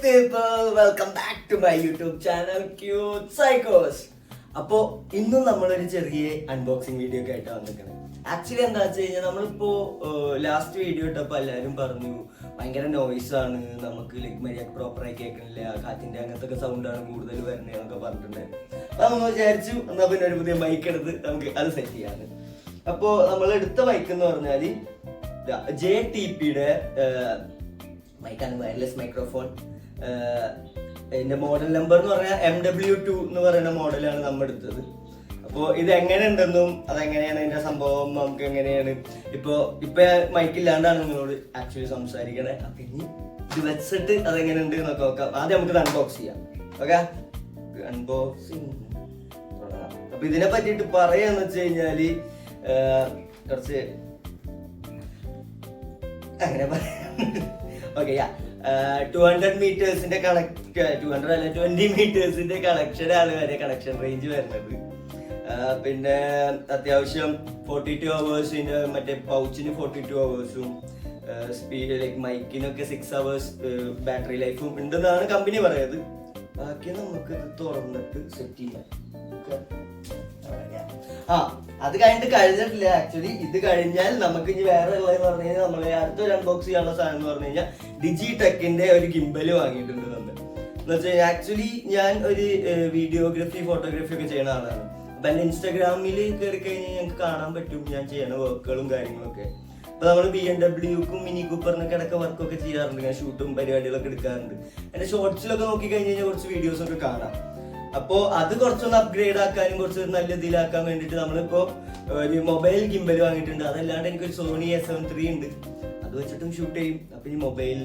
people welcome back to my YouTube channel cute സൈക്കോസ് അപ്പോ ഇന്നും നമ്മളൊരു ചെറിയ അൺബോക്സിംഗ് വീഡിയോ ഒക്കെ ആയിട്ട് വന്നിരിക്കുന്നത് ആക്ച്വലി എന്താ വെച്ച് കഴിഞ്ഞാൽ നമ്മളിപ്പോ ലാസ്റ്റ് വീഡിയോ ഇട്ടപ്പോ എല്ലാവരും പറഞ്ഞു ഭയങ്കര ആണ് നമുക്ക് ലൈക്ക് മര്യാദ പ്രോപ്പർ ആയി കേൾക്കണില്ല കാറ്റിന്റെ അങ്ങനത്തെ ഒക്കെ സൗണ്ട് ആണ് കൂടുതൽ വരുന്നത് എന്നൊക്കെ പറഞ്ഞിട്ടുണ്ടായിരുന്നു അപ്പൊ നമ്മൾ വിചാരിച്ചു എന്നാ പിന്നെ ഒരു പുതിയ ബൈക്ക് എടുത്ത് നമുക്ക് അത് സെറ്റ് ചെയ്യാന്ന്. അപ്പോ നമ്മൾ എടുത്ത ബൈക്ക് എന്ന് പറഞ്ഞാൽ ജെ ടി പിയുടെ മൈക്കാണ് വയർലെസ് മൈക്രോഫോൺ ഇതിന്റെ മോഡൽ നമ്പർ എന്ന് പറഞ്ഞാൽ എം ഡബ്ല്യു ടു എന്ന് പറയുന്ന മോഡലാണ് നമ്മൾ എടുത്തത്. അപ്പോൾ ഇത് എങ്ങനെ ഉണ്ടെന്നും അതെങ്ങനെയാണ് അതിന്റെ സംഭവം നമുക്ക് എങ്ങനെയാണ്? ഇപ്പോ ഇപ്പൊ ഞാൻ മൈക്കില്ലാണ്ടാണ് നിങ്ങളോട് ആക്ച്വലി സംസാരിക്കണേ. അപ്പൊ ഇനി ഇത് വെച്ചിട്ട് അതെങ്ങനെ ഉണ്ട് എന്നൊക്കെ നോക്കാം. ആദ്യം നമുക്ക് അൺബോക്സ് ചെയ്യാം. ഓക്കെ? അൺബോക്സിങ് അപ്പൊ ഇതിനെ പറ്റിയിട്ട് പറയാന്ന് വെച്ച് കഴിഞ്ഞാൽ കുറച്ച് അങ്ങനെ പറയാം. ഓക്കെ യാ ടു ഹൺഡ്രഡ് മീറ്റേഴ്സിന്റെ കളക്ട് ടു ഹൺഡ്രഡ് അല്ല ട്വന്റി മീറ്റേഴ്സിന്റെ കളക്ഷൻ ആണ് വരെ കളക്ഷൻ റേഞ്ച് വരുന്നത്. പിന്നെ അത്യാവശ്യം ഫോർട്ടി ടു അവേഴ്സിന് മറ്റേ പൗച്ചിന് ഫോർട്ടി ടു അവേഴ്സും സ്പീഡ് ലൈക്ക് മൈക്കിനൊക്കെ സിക്സ് അവേഴ്സ് ബാറ്ററി ലൈഫും ഉണ്ടെന്നാണ് കമ്പനി പറയുന്നത്. ബാക്കി നമുക്ക് ഇത് തുറന്നിട്ട് സെറ്റ് ചെയ്യാം. ആ അത് കഴിഞ്ഞിട്ട് കഴിഞ്ഞിട്ടില്ല. ആക്ച്വലി ഇത് കഴിഞ്ഞാൽ നമുക്ക് ഇനി വേറെ ഉള്ളതെന്ന് പറഞ്ഞു കഴിഞ്ഞാൽ നമ്മൾ അടുത്തൊരു അൺബോക്സ് ചെയ്യാനുള്ള സാധനം എന്ന് പറഞ്ഞു കഴിഞ്ഞാൽ ഡിജി ടെക്കിന്റെ ഒരു ഗിംബൽ വാങ്ങിയിട്ടുണ്ട് നമ്മൾ എന്ന് വെച്ചാൽ ആക്ച്വലി ഞാൻ ഒരു വീഡിയോഗ്രഫി ഫോട്ടോഗ്രാഫി ഒക്കെ ചെയ്യുന്ന ആളാണ്. അപ്പൊ എന്റെ ഇൻസ്റ്റാഗ്രാമിൽ കയറി കഴിഞ്ഞാൽ ഞങ്ങൾക്ക് കാണാൻ പറ്റും ഞാൻ ചെയ്യുന്ന വർക്കുകളും കാര്യങ്ങളൊക്കെ. അപ്പൊ നമ്മൾ ബി എം ഡബ്ല്യൂക്കും മിനി കൂപ്പറിനൊക്കെ ഇടയ്ക്ക് വർക്കൊക്കെ ചെയ്യാറുണ്ട്. ഞാൻ ഷൂട്ടും പരിപാടികളൊക്കെ എടുക്കാറുണ്ട്. എന്റെ ഷോർട്സിലൊക്കെ നോക്കി കഴിഞ്ഞ് കഴിഞ്ഞാൽ കുറച്ച് വീഡിയോസ് ഒക്കെ കാണാം. അപ്പോ അത് കുറച്ചൊന്ന് അപ്ഗ്രേഡ് ആക്കാനും കുറച്ച് നല്ല ഇതിലാക്കാൻ വേണ്ടിട്ട് നമ്മളിപ്പോ ഒരു മൊബൈൽ ഗിംബൽ വാങ്ങിയിട്ടുണ്ട്. അതല്ലാണ്ട് എനിക്ക് ഒരു സോണി എസ് സെവൻ ത്രീ ഉണ്ട്. അത് വെച്ചിട്ടും ഷൂട്ട് ചെയ്യും. അപ്പൊ ഈ മൊബൈലിൽ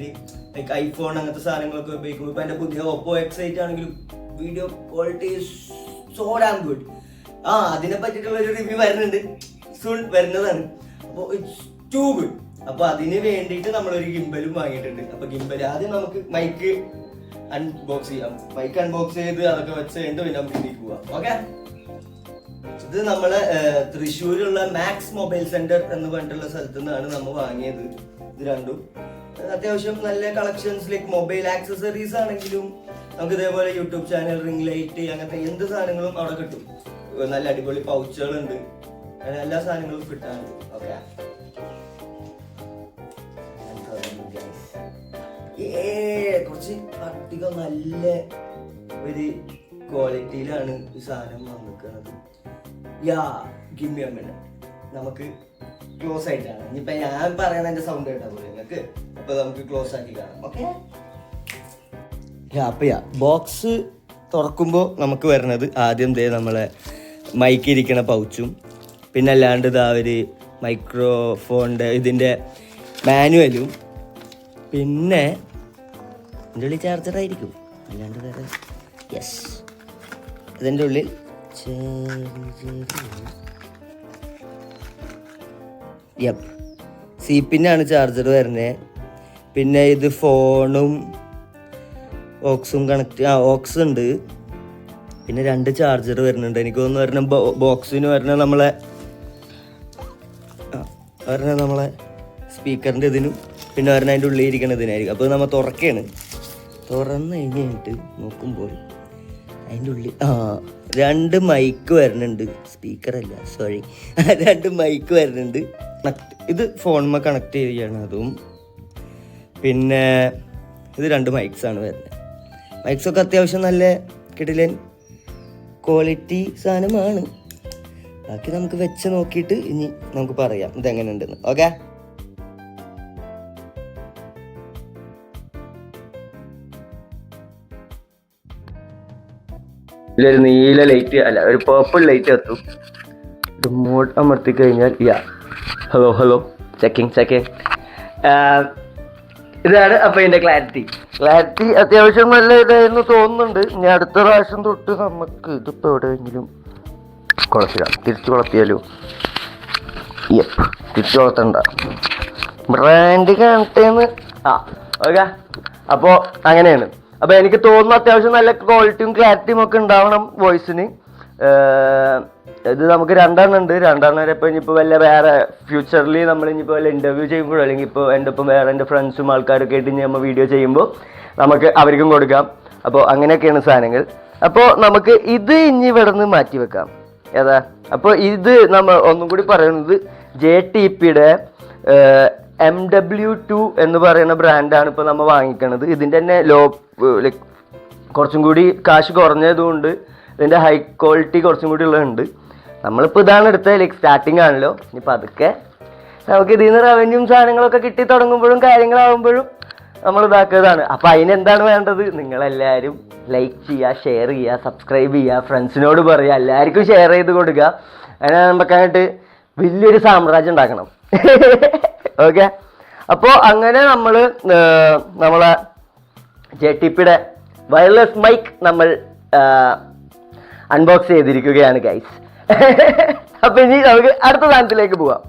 ലൈക്ക് ഐഫോൺ അങ്ങനത്തെ സാധനങ്ങളൊക്കെ ഉപയോഗിക്കുമ്പോൾ ഇപ്പൊ എന്റെ പുതിയ ഓപ്പോ എക്സൈറ്റ് ആണെങ്കിലും video quality so damn good ആ അതിനെ പറ്റിയിട്ടുള്ള ഒരു റിവ്യൂ വരുന്നുണ്ട്. സൂൺ വരുന്നതാണ്. അപ്പോൾ ഇറ്റ്സ് ടു ഗുഡ് അപ്പൊ അതിന് വേണ്ടിയിട്ട് നമ്മളൊരു ഗിംബലും വാങ്ങിയിട്ടുണ്ട്. അപ്പൊ ഗിംബൽ ആദ്യം നമുക്ക് മൈക്ക് അൺബോക്സ് ചെയ്യാം. മൈക്ക് അൺബോക്സ് ചെയ്ത് അതൊക്കെ വെച്ച് കഴിഞ്ഞിട്ട് പിന്നെ നമുക്ക് ഇതിലേക്ക് പോവാം. ഓക്കെ ഇത് നമ്മൾ തൃശ്ശൂരുള്ള മാക്സ് മൊബൈൽ സെന്റർ എന്ന് പറഞ്ഞിട്ടുള്ള സ്ഥലത്തു നിന്നാണ് നമ്മൾ വാങ്ങിയത്. ഇത് രണ്ടും. അത്യാവശ്യം നല്ല കളക്ഷൻസ് ലൈക്ക് മൊബൈൽ ആക്സസറീസ് ആണെങ്കിലും നമുക്ക് ഇതേപോലെ യൂട്യൂബ് ചാനൽ റിംഗ് ലൈറ്റ് അങ്ങനത്തെ എന്ത് സാധനങ്ങളും അവിടെ കിട്ടും. നല്ല അടിപൊളി പൗച്ചുകളുണ്ട് അങ്ങനെ എല്ലാ സാധനങ്ങളും കിട്ടാനുണ്ട് ഓക്കെ കുറച്ച് അധികം നല്ല ഒരു ക്വാളിറ്റിയിലാണ് ഈ സാധനം വന്നിരിക്കുന്നത്. യാ ഗിമ്മി അമ്മ നമുക്ക് ക്ലോസ് ആയിട്ടാണ്. ഇനിയിപ്പൊ ഞാൻ പറയുന്ന എന്റെ സൗണ്ട് കേട്ടാ നിങ്ങൾക്ക് അപ്പൊ നമുക്ക് ക്ലോസ് ആക്കി കാണാം. ഓക്കെ അപ്പൊ യാ ബോക്സ് തുറക്കുമ്പോൾ നമുക്ക് വരുന്നത് ആദ്യം ദേ നമ്മളെ മൈക്ക് ഇരിക്കണ പൗച്ചും പിന്നെ അല്ലാണ്ട് ഇതാ ഒരു മൈക്രോഫോണിന്റെ ഇതിന്റെ മാനുവലും പിന്നെ ഇതിന്റെ ഉള്ളിൽ ചാർജറായിരിക്കും അല്ലാണ്ട് വേറെ യെസ് ഇതിന്റെ ഉള്ളിൽ യപ്പ് സി പിന്നാണ് ചാർജർ വരുന്നത് പിന്നെ ഇത് ഫോണും ഓക്സും കണക്ട് ആ ഓക്സ് ഉണ്ട്. പിന്നെ രണ്ട് ചാർജർ വരുന്നുണ്ട്. എനിക്ക് തോന്നുന്നു വരുന്ന ബോക്സിന് വരുന്ന നമ്മളെ വരണ നമ്മളെ സ്പീക്കറിന്റെ ഇതിനും പിന്നെ വരുന്ന അതിന്റെ ഉള്ളിൽ ഇരിക്കണതിനായിരിക്കും അപ്പോൾ നമ്മൾ തുറക്കുകയാണ് തുറന്ന് കഴിഞ്ഞിട്ട് നോക്കുമ്പോൾ അതിന്റെ ഉള്ളിൽ ആ രണ്ട് മൈക്ക് വരുന്നുണ്ട്. സ്പീക്കറല്ല സോറി രണ്ട് മൈക്ക് വരുന്നുണ്ട്. കണക്ട് ഇത് ഫോണുമ്മ കണക്ട് ചെയ്യുകയാണ് അതും. പിന്നെ ഇത് രണ്ട് മൈക്സാണ് വരുന്നത് മൈക്സൊക്കെ അത്യാവശ്യം നല്ല കിടിലൻ ക്വാളിറ്റി സാധനമാണ്. ബാക്കി നമുക്ക് വെച്ച് നോക്കിയിട്ട് ഇനി നമുക്ക് പറയാം ഇതെങ്ങനെയുണ്ടെന്ന്. ഓക്കെ ഇതിലൊരു നീല ലൈറ്റ് അല്ല ഒരു പേർപ്പിൾ ലൈറ്റ് എത്തും. റിമോട്ട് അമർത്തി കഴിഞ്ഞാൽ yeah hello hello checking checking ഇതാണ് അപ്പൊ ഇതിന്റെ ക്ലാരിറ്റി ക്ലാരിറ്റി അത്യാവശ്യം നല്ല ഇതായിരുന്നു തോന്നുന്നുണ്ട്. ഇനി അടുത്ത പ്രാവശ്യം തൊട്ട് നമുക്ക് ഇതിപ്പോ എവിടെയെങ്കിലും കുളത്തിടാം. തിരിച്ചു കുളത്തിയാലോ? യപ്പ് തിരിച്ചു കുളത്തണ്ട. ബ്രാൻഡ് കാണട്ടേന്ന്. ആ ഓക്കെ. അപ്പോൾ അങ്ങനെയാണ്. അപ്പോൾ എനിക്ക് തോന്നുന്നു അത്യാവശ്യം നല്ല ക്വാളിറ്റിയും ക്ലാരിറ്റിയും ഒക്കെ ഉണ്ടാവണം വോയിസിന് ഇത് നമുക്ക് രണ്ടെണ്ണം ഉണ്ട്. രണ്ടെണ്ണം വരെ ഇപ്പം ഇനിയിപ്പോൾ വല്ല വേറെ ഫ്യൂച്ചറിൽ നമ്മൾ ഇനിയിപ്പോൾ വല്ല ഇന്റർവ്യൂ ചെയ്യുമ്പോഴോ അല്ലെങ്കിൽ ഇപ്പോൾ എന്റെ ഒപ്പം വേറെ എന്റെ ഫ്രണ്ട്സും ആൾക്കാരൊക്കെ ആയിട്ട് ഇനി നമ്മൾ വീഡിയോ ചെയ്യുമ്പോൾ നമുക്ക് അവർക്കും കൊടുക്കാം. അപ്പോൾ അങ്ങനെയൊക്കെയാണ് സാധനങ്ങൾ. അപ്പോൾ നമുക്ക് ഇത് ഇനി ഇവിടെ നിന്ന് മാറ്റി വെക്കാം. ഏതാ? അപ്പോൾ ഇത് നമ്മൾ ഒന്നും കൂടി പറയുന്നത് ജെ ടി പിയുടെ എം ഡബ്ല്യു ടു എന്ന് പറയുന്ന ബ്രാൻഡാണ് ഇപ്പോൾ നമ്മൾ വാങ്ങിക്കണത്. ഇതിന്റെ തന്നെ ലോ ലൈക്ക് കുറച്ചും കൂടി കാശ് കുറഞ്ഞതുകൊണ്ട് ഇതിന്റെ ഹൈ ക്വാളിറ്റി കുറച്ചും കൂടി ഉള്ളതുണ്ട്. നമ്മളിപ്പോൾ ഇതാണ് എടുത്തത് ലൈക്ക് സ്റ്റാർട്ടിംഗ് ആണല്ലോ. ഇനിയിപ്പോൾ അതൊക്കെ നമുക്ക് ഇതിൽ നിന്ന് റവന്യൂം സാധനങ്ങളൊക്കെ കിട്ടി തുടങ്ങുമ്പോഴും കാര്യങ്ങളാവുമ്പോഴും നമ്മൾ ഇതാക്കിയതാണ്. അപ്പോൾ അതിനെന്താണ് വേണ്ടത്? നിങ്ങളെല്ലാവരും ലൈക്ക് ചെയ്യുക ഷെയർ ചെയ്യുക സബ്സ്ക്രൈബ് ചെയ്യുക ഫ്രണ്ട്സിനോട് പറയുക എല്ലാവർക്കും ഷെയർ ചെയ്ത് കൊടുക്കുക. അങ്ങനെ നമുക്കങ്ങോട്ട് വലിയൊരു സാമ്രാജ്യം ഉണ്ടാക്കണം. ഓക്കെ അപ്പോൾ അങ്ങനെ നമ്മൾ നമ്മളെ ജെ ടി പിയുടെ വയർലെസ് മൈക്ക് നമ്മൾ അൺബോക്സ് ചെയ്തിരിക്കുകയാണ് ഗൈസ് അപ്പൊ ഇനി നമുക്ക് അടുത്ത സാധനത്തിലേക്ക് പോവാം.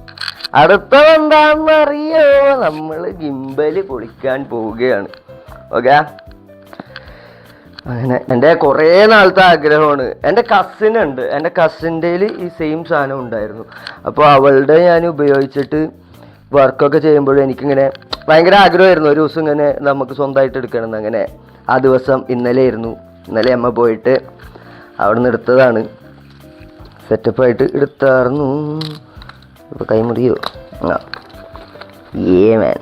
അടുത്തത് എന്താണെന്ന് അറിയോ നമ്മൾ ഗിംബൽ പൊളിക്കാൻ പോവുകയാണ്. ഓക്കെ അങ്ങനെ എന്റെ കുറേ നാളത്തെ ആഗ്രഹമാണ്. എന്റെ കസിനുണ്ട് എന്റെ കസിന്റെ ഈ സെയിം സാധനം ഉണ്ടായിരുന്നു. അപ്പോൾ അവളുടെ ഞാൻ ഉപയോഗിച്ചിട്ട് വർക്കൊക്കെ ചെയ്യുമ്പോഴും എനിക്കിങ്ങനെ ഭയങ്കര ആഗ്രഹമായിരുന്നു. ഒരു ദിവസം ഇങ്ങനെ നമുക്ക് സ്വന്തമായിട്ട് എടുക്കണം അങ്ങനെ ആ ദിവസം ഇന്നലെ ആയിരുന്നു ഇന്നലെ അമ്മ പോയിട്ട് അവിടെ നിന്ന് എടുത്തതാണ് സെറ്റപ്പായിട്ട് എടുത്തായിരുന്നു ഇപ്പോൾ കൈമുറിയോ ആ. ഏ മാൻ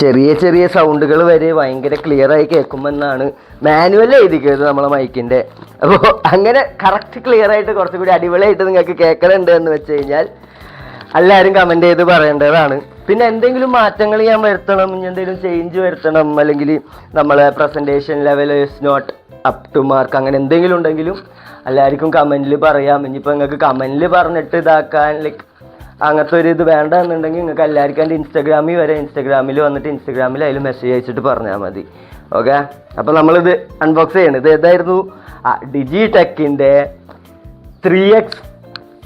ചെറിയ ചെറിയ സൗണ്ടുകൾ വരെ ഭയങ്കര ക്ലിയർ ആയി കേൾക്കുമെന്നാണ് മാനുവൽ എഴുതിക്കുന്നത് നമ്മളെ മൈക്കിന്റെ അപ്പോൾ അങ്ങനെ കറക്റ്റ് ക്ലിയർ ആയിട്ട് കുറച്ചും കൂടി അടിപൊളിയായിട്ട് നിങ്ങൾക്ക് കേൾക്കലുണ്ട് എന്ന് വെച്ച് കഴിഞ്ഞാൽ എല്ലാവരും കമന്റ് ചെയ്ത് പറയേണ്ടതാണ്. പിന്നെ എന്തെങ്കിലും മാറ്റങ്ങൾ ഞാൻ വരുത്തണം ഇനി എന്തെങ്കിലും ചേഞ്ച് വരുത്തണം അല്ലെങ്കിൽ നമ്മളെ presentation level is not up to mark അങ്ങനെ എന്തെങ്കിലും ഉണ്ടെങ്കിലും എല്ലാവർക്കും കമന്റിൽ പറയാം. ഇനിയിപ്പോൾ നിങ്ങൾക്ക് കമന്റിൽ പറഞ്ഞിട്ട് ഇതാക്കാൻ ലൈക്ക് അങ്ങനത്തെ ഒരു ഇത് വേണ്ട എന്നുണ്ടെങ്കിൽ നിങ്ങൾക്ക് എല്ലാവർക്കും എന്റെ ഇൻസ്റ്റാഗ്രാമിൽ വരെ ഇൻസ്റ്റാഗ്രാമിൽ വന്നിട്ട് ഇൻസ്റ്റാഗ്രാമിൽ അതിൽ മെസ്സേജ് അയച്ചിട്ട് പറഞ്ഞാൽ മതി. ഓക്കെ അപ്പോൾ നമ്മളിത് അൺബോക്സ് ചെയ്യണം. ഇത് ഏതായിരുന്നു? ആ ഡിജി ടെക്കിന്റെ three X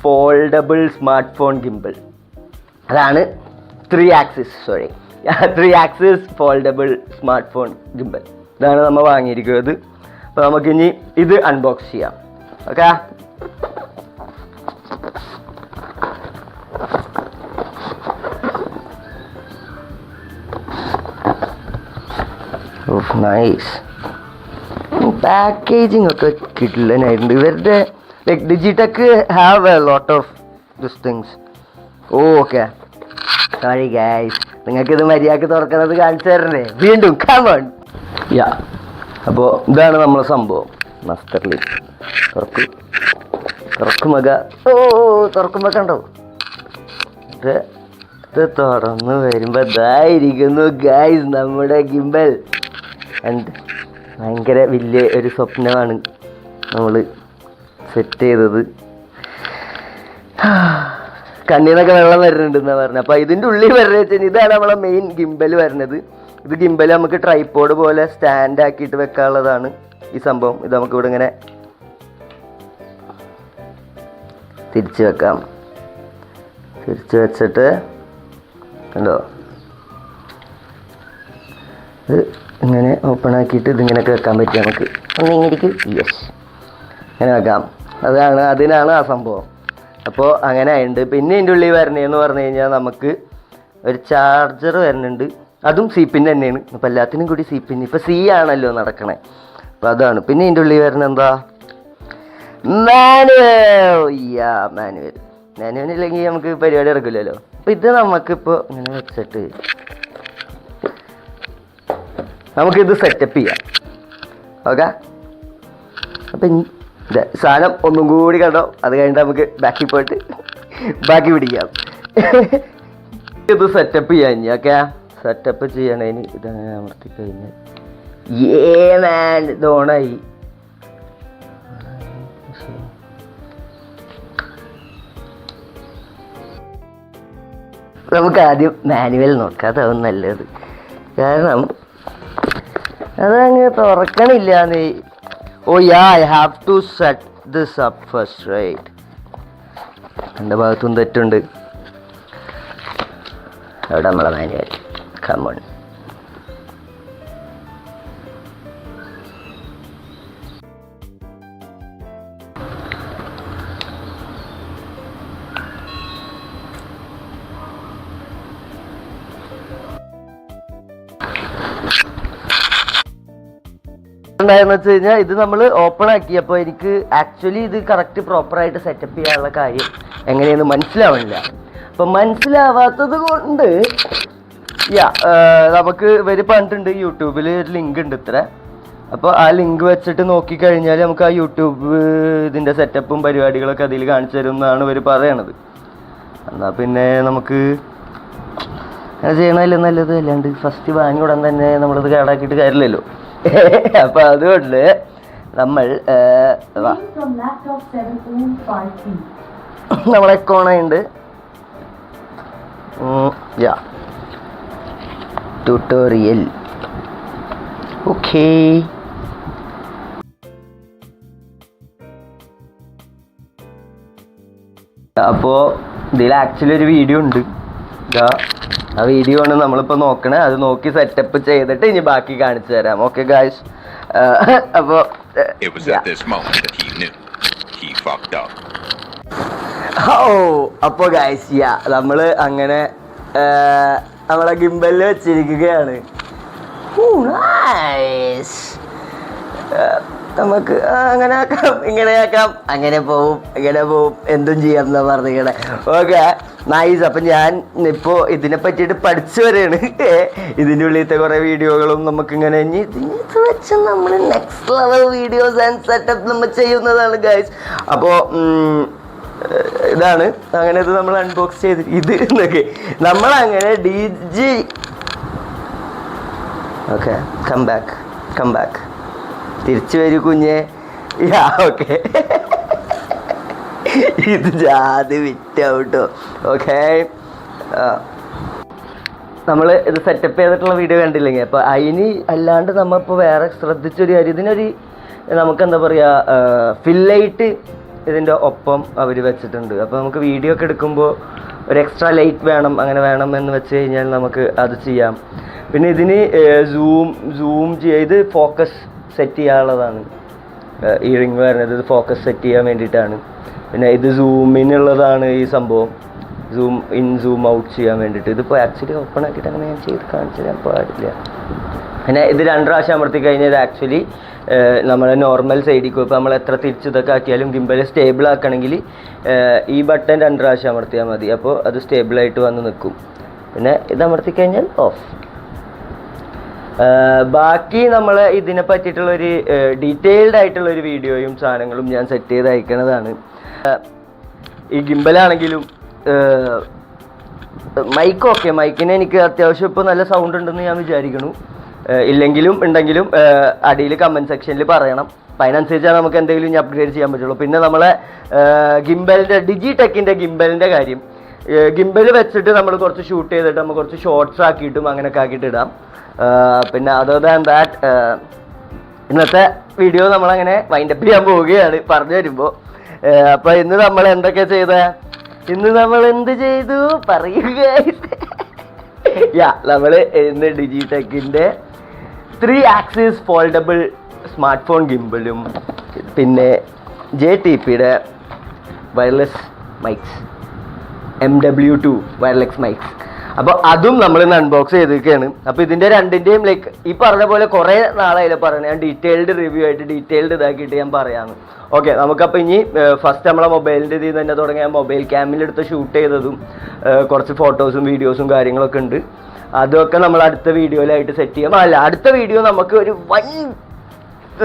foldable smart phone gimbal അതാണ് three axis sorry three axis foldable smart phone gimbal ഇതാണ് നമ്മൾ വാങ്ങിയിരിക്കുന്നത്. അപ്പോൾ നമുക്കിനി ഇത് അൺബോക്സ് ചെയ്യാം. ഓക്കെ നൈസ് പാക്കേജിംഗ് ഒക്കെ കിട്ടില്ലനായിട്ടുണ്ട് ഇവരുടെ like Digitek have a lot of this things okay sorry guys നിങ്ങൾക്ക് ഇത് മര്യാദയ്ക്ക് തുറക്കുന്നത് കാണിച്ചു തരണ്ടേ വീണ്ടും കമൺ യാ അപ്പോൾ ഇതാണ് നമ്മളെ സംഭവം. മസ്റ്റർലി തുറക്കു. തുറക്കുമക ഓ തുറക്കുമ്പോൾ കണ്ടോ? ഇത് ഇത് തുറന്ന് വരുമ്പോൾ ഇതായിരിക്കുന്നു ഗൈസ് നമ്മുടെ ഗിംബൽ ആൻഡ് ഭയങ്കര വലിയ ഒരു സ്വപ്നമാണ് നമ്മൾ സെറ്റ് ചെയ്തത്. കണ്ണീന്നൊക്കെ വെള്ളം വരുന്നുണ്ട് എന്നാ പറഞ്ഞത് അപ്പൊ ഇതിന്റെ ഉള്ളിൽ വരുന്നത് ഇതാണ് നമ്മളെ മെയിൻ ഗിംബൽ വരുന്നത്. ഇത് ഗിംബൽ നമുക്ക് ട്രൈപ്പോഡ് പോലെ സ്റ്റാൻഡ് ആക്കിയിട്ട് വെക്കാനുള്ളതാണ് ഈ സംഭവം. ഇത് നമുക്ക് ഇവിടെ ഇങ്ങനെ തിരിച്ചു വെക്കാം. തിരിച്ചു വെച്ചിട്ട് കണ്ടോ? ഇത് ഇങ്ങനെ ഓപ്പൺ ആക്കിയിട്ട് ഇതിങ്ങനെയൊക്കെ വെക്കാൻ പറ്റും നമുക്ക്. ഒന്ന് ഇങ്ങനെ യെസ് അങ്ങനെ വെക്കാം. അതാണ് അതിനാണ് ആ സംഭവം. അപ്പോൾ അങ്ങനെ ഉണ്ട് പിന്നെ അതിന്റെ ഉള്ളിൽ വരണേന്ന് പറഞ്ഞു കഴിഞ്ഞാൽ നമുക്ക് ഒരു ചാർജർ വരുന്നുണ്ട്. അതും സി പിൻ തന്നെയാണ്. അപ്പോൾ എല്ലാത്തിനും കൂടി സി പിൻ ഇപ്പോൾ സി ആണല്ലോ നടക്കണേ. അപ്പോൾ അതാണ്. പിന്നെ അതിന്റെ ഉള്ളിൽ വരുന്നത് എന്താ? മാനുവൽ മാനുവൽ ഇല്ലെങ്കിൽ നമുക്ക് പരിപാടി ഇറക്കില്ലല്ലോ അപ്പോൾ ഇത് നമുക്കിപ്പോൾ ഇങ്ങനെ വെച്ചിട്ട് നമുക്കിത് സെറ്റപ്പ് ചെയ്യാം. ഓക്കെ അപ്പം സാധനം ഒന്നും കൂടി കണ്ടോ? അത് കഴിഞ്ഞിട്ട് നമുക്ക് ബാക്കി പോയിട്ട് ബാക്കി പിടിക്കാം. ഇത് സെറ്റപ്പ് ചെയ്യാൻ ഇനി ഓക്കെ സെറ്റപ്പ് ചെയ്യണേന് ഇതങ്ങനെ അമർത്തി കഴിഞ്ഞാൽ. ഏ മാൻ ഇത് ഓണായി. നമുക്ക് ആദ്യം മാനുവൽ നോക്കാം. അതാവും നല്ലത്. കാരണം അതങ്ങ് തുറക്കണില്ല നീ. ഓ yeah I have to set this up first right എന്റെ ഭാഗത്തും തെറ്റുണ്ട്. എവിടെ നമ്മളെ മാനുവൽ കമൺ ഉണ്ടായെന്ന് വെച്ച് കഴിഞ്ഞാൽ ഇത് നമ്മൾ ഓപ്പൺ ആക്കിയപ്പോൾ എനിക്ക് ആക്ച്വലി ഇത് കറക്റ്റ് പ്രോപ്പറായിട്ട് സെറ്റപ്പ് ചെയ്യാനുള്ള കാര്യം എങ്ങനെയെന്ന് മനസ്സിലാവണില്ല. അപ്പം മനസ്സിലാവാത്തത് കൊണ്ട് യാ നമുക്ക് ഇവർ പറഞ്ഞിട്ടുണ്ട് യൂട്യൂബിൽ ഒരു ലിങ്ക് ഉണ്ട് ഇത്ര. അപ്പോൾ ആ ലിങ്ക് വെച്ചിട്ട് നോക്കിക്കഴിഞ്ഞാൽ നമുക്ക് ആ യൂട്യൂബ് ഇതിന്റെ സെറ്റപ്പും പരിപാടികളൊക്കെ അതിൽ കാണിച്ചു തരും എന്നാണ് ഇവർ പറയണത്. എന്നാൽ പിന്നെ നമുക്ക് അങ്ങനെ ചെയ്യണമല്ലോ നല്ലത്? അല്ലാണ്ട് ഫസ്റ്റ് വാങ്ങി ഉടൻ തന്നെ നമ്മളിത് കേടാക്കിയിട്ട് കാര്യമില്ലല്ലോ. അപ്പം അതുകൊണ്ട് നമ്മൾ ആ, വാ. From laptop 705P. നമ്മളെ കോണയുണ്ട് യാ. ട്യൂട്ടോറിയൽ ഓക്കേ അപ്പോൾ ഇതിൽ ആക്ച്വലി ഒരു വീഡിയോ ഉണ്ട്. ഇതാ ആ വീഡിയോ ആണ് നമ്മളിപ്പോൾ നോക്കണേ അത് നോക്കി സെറ്റപ്പ് ചെയ്തിട്ട് ഇനി ബാക്കി കാണിച്ചു തരാം ഓക്കെ ഗായ്സ് അപ്പോൾ It was at this moment that he knew. He fucked up. Oh അപ്പോൾ ഗായ്സ് യാ നമ്മൾ അങ്ങനെ നമ്മളെ ഗിംബലിൽ വെച്ചിരിക്കുകയാണ് ഓ, nice. നമുക്ക് അങ്ങനെ ആക്കാം ഇങ്ങനെ ആക്കാം. അങ്ങനെ പോവും ഇങ്ങനെ പോവും. എന്തും ചെയ്യാം എന്നാ പറഞ്ഞിങ്ങനെ ഓക്കെ നൈസ് അപ്പം ഞാൻ ഇപ്പോൾ ഇതിനെ പറ്റിയിട്ട് പഠിച്ചു വരെയാണ് ഇതിന്റെ ഉള്ളിലത്തെ കുറേ വീഡിയോകളും നമുക്ക് ഇങ്ങനെ ഇനി ഇത് വെച്ച് നമ്മൾ next level videos and setup നമ്മൾ ചെയ്യുന്നതാണ് ഗൈസ് അപ്പോൾ ഇതാണ്. അങ്ങനെ ഇത് നമ്മൾ അൺബോക്സ് ചെയ്ത് ഇത് എന്നൊക്കെ നമ്മളങ്ങനെ D G okay come back come back തിരിച്ചു വരൂ കുഞ്ഞെ. Yeah okay. ഇത് ജാതി വിറ്റാവട്ടോ ഓക്കെ. നമ്മൾ ഇത് സെറ്റപ്പ് ചെയ്തിട്ടുള്ള വീഡിയോ കണ്ടില്ലെങ്കിൽ അപ്പോൾ അതിന് അല്ലാണ്ട് നമ്മളിപ്പോൾ വേറെ ശ്രദ്ധിച്ചൊരു കാര്യം ഇതിനൊരു നമുക്ക് എന്താ പറയുക ഫില്ലായിട്ട് ഇതിന്റെ ഒപ്പം അവർ വെച്ചിട്ടുണ്ട്. അപ്പോൾ നമുക്ക് വീഡിയോ ഒക്കെ എടുക്കുമ്പോൾ ഒരു എക്സ്ട്രാ ലൈറ്റ് വേണം അങ്ങനെ വേണം എന്ന് വെച്ച് കഴിഞ്ഞാൽ നമുക്ക് അത് ചെയ്യാം. പിന്നെ ഇതിന് സൂം സൂം ചെയ്ത് ഫോക്കസ് സെറ്റ് ചെയ്യാനുള്ളതാണ്. ഈ റിങ് വരുന്നത്. ഇത് ഫോക്കസ് സെറ്റ് ചെയ്യാൻ വേണ്ടിയിട്ടാണ്. പിന്നെ ഇത് സൂമിനുള്ളതാണ് ഈ സംഭവം. സൂം ഇൻ സൂം ഔട്ട് ചെയ്യാൻ വേണ്ടിയിട്ട്. ഇതിപ്പോൾ ആക്ച്വലി ഓപ്പൺ ആക്കിയിട്ട് അങ്ങനെ ഞാൻ ചെയ്ത് കാണിച്ചു തരാൻ പാടില്ല. പിന്നെ ഇത് രണ്ട് പ്രാവശ്യം അമർത്തി കഴിഞ്ഞാൽ ആക്ച്വലി നമ്മുടെ നോർമൽ സൈഡിൽ ഇപ്പോൾ നമ്മൾ എത്ര തിരിച്ച് ഇതൊക്കെ ആക്കിയാലും ഗിംബൽ സ്റ്റേബിൾ ആക്കണമെങ്കിൽ ഈ ബട്ടൺ രണ്ട് പ്രാവശ്യം അമർത്തിയാൽ മതി. അപ്പോൾ അത് സ്റ്റേബിളായിട്ട് വന്ന് നിൽക്കും. പിന്നെ ഇത് അമർത്തി കഴിഞ്ഞാൽ ഓഫ് ബാക്കി നമ്മൾ ഇതിനെ പറ്റിയിട്ടുള്ള ഒരു ഡീറ്റെയിൽഡ് ആയിട്ടുള്ള ഒരു വീഡിയോയും സാധനങ്ങളും ഞാൻ സെറ്റ് ചെയ്ത് അയക്കണതാണ്. ഏഹ്, ഈ ഗിംബലാണെങ്കിലും മൈക്ക് ഓക്കെ മൈക്കിന് എനിക്ക് അത്യാവശ്യം ഇപ്പോൾ നല്ല സൗണ്ട് ഉണ്ടെന്ന് ഞാൻ വിചാരിക്കുന്നു. ഇല്ലെങ്കിലും ഉണ്ടെങ്കിലും അടിയിൽ കമന്റ് സെക്ഷനിൽ പറയണം. അപ്പം അതിനനുസരിച്ചാണ് നമുക്ക് എന്തെങ്കിലും ഞാൻ ചെയ്യാൻ പറ്റുള്ളൂ. പിന്നെ നമ്മളെ ഗിംബലിന്റെ ഡിജി ടെക്കിന്റെ ഗിംബലിന്റെ കാര്യം. ഗിംബൽ വെച്ചിട്ട് നമ്മൾ കുറച്ച് ഷൂട്ട് ചെയ്തിട്ട് നമ്മൾ കുറച്ച് ഷോർട്സ് ആക്കിയിട്ടും അങ്ങനെയൊക്കെ ആക്കിയിട്ട് ഇടാം. പിന്നെ അതർ ദാൻ ദാറ്റ് ഇന്നത്തെ വീഡിയോ നമ്മളങ്ങനെ വൈൻഡപ്പ് ചെയ്യാൻ പോവുകയാണ് പറഞ്ഞു വരുമ്പോൾ അപ്പൊ ഇന്ന് നമ്മൾ എന്തൊക്കെ ചെയ്ത? ഇന്ന് നമ്മൾ എന്ത് ചെയ്തു? പറയുക യാ നമ്മൾ ഇന്ന് ഡിജിടെക്കിന്റെ three axis foldable smart phone ഗിംബിളും പിന്നെ ജെ ടി പിയുടെ wireless mics M W two wireless mics അപ്പോൾ അതും നമ്മൾ ഇന്ന് അൺബോക്സ് ചെയ്തിരിക്കുകയാണ്. അപ്പോൾ ഇതിന്റെ രണ്ടിന്റെയും ലൈക്ക് ഈ പറഞ്ഞ പോലെ കുറേ നാളായില്ല പറയുന്നത് ഞാൻ ഡീറ്റെയിൽഡ് റിവ്യൂ ആയിട്ട് ഡീറ്റെയിൽഡ് ഇതാക്കിയിട്ട് ഞാൻ പറയാമെന്ന് ഓക്കെ നമുക്കപ്പോൾ ഇനി ഫസ്റ്റ് നമ്മളെ മൊബൈലിന്റെ ഇതിൽ തന്നെ തുടങ്ങിയ മൊബൈൽ ക്യാമിലെടുത്ത് ഷൂട്ട് ചെയ്തതും കുറച്ച് ഫോട്ടോസും വീഡിയോസും കാര്യങ്ങളൊക്കെ ഉണ്ട്. അതൊക്കെ നമ്മൾ അടുത്ത വീഡിയോയിലായിട്ട് സെറ്റ് ചെയ്യാം. അല്ല അടുത്ത വീഡിയോ നമുക്ക് ഒരു വൺ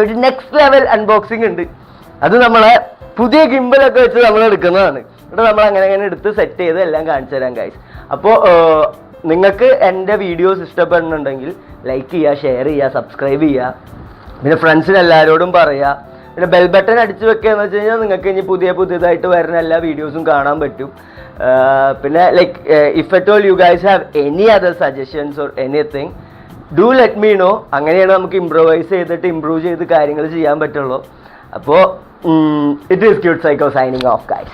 ഒരു നെക്സ്റ്റ് ലെവൽ അൺബോക്സിംഗ് ഉണ്ട്. അത് നമ്മളെ പുതിയ ഗിംബലൊക്കെ വെച്ച് നമ്മൾ എടുക്കുന്നതാണ്. ഇവിടെ നമ്മൾ അങ്ങനെ അങ്ങനെ എടുത്ത് സെറ്റ് ചെയ്ത് എല്ലാം കാണിച്ചു തരാം ഗൈസ് അപ്പോൾ നിങ്ങൾക്ക് എന്റെ വീഡിയോസ് ഇഷ്ടപ്പെടുന്നുണ്ടെങ്കിൽ ലൈക്ക് ചെയ്യുക ഷെയർ ചെയ്യുക സബ്സ്ക്രൈബ് ചെയ്യുക. പിന്നെ ഫ്രണ്ട്സിന് എല്ലാവരോടും പറയുക. പിന്നെ ബെൽ ബട്ടൺ അടിച്ചു വെക്കുക എന്ന് വെച്ച് കഴിഞ്ഞാൽ നിങ്ങൾക്ക് ഇനി പുതിയ പുതിയതായിട്ട് വരുന്ന എല്ലാ വീഡിയോസും കാണാൻ പറ്റും. പിന്നെ like if at all you guys have any other suggestions or anything do let me know അങ്ങനെയാണ് നമുക്ക് ഇമ്പ്രൂവൈസ് ചെയ്തിട്ട് ഇമ്പ്രൂവ് ചെയ്ത് കാര്യങ്ങൾ ചെയ്യാൻ പറ്റുള്ളൂ. അപ്പോൾ it is cute psycho signing off guys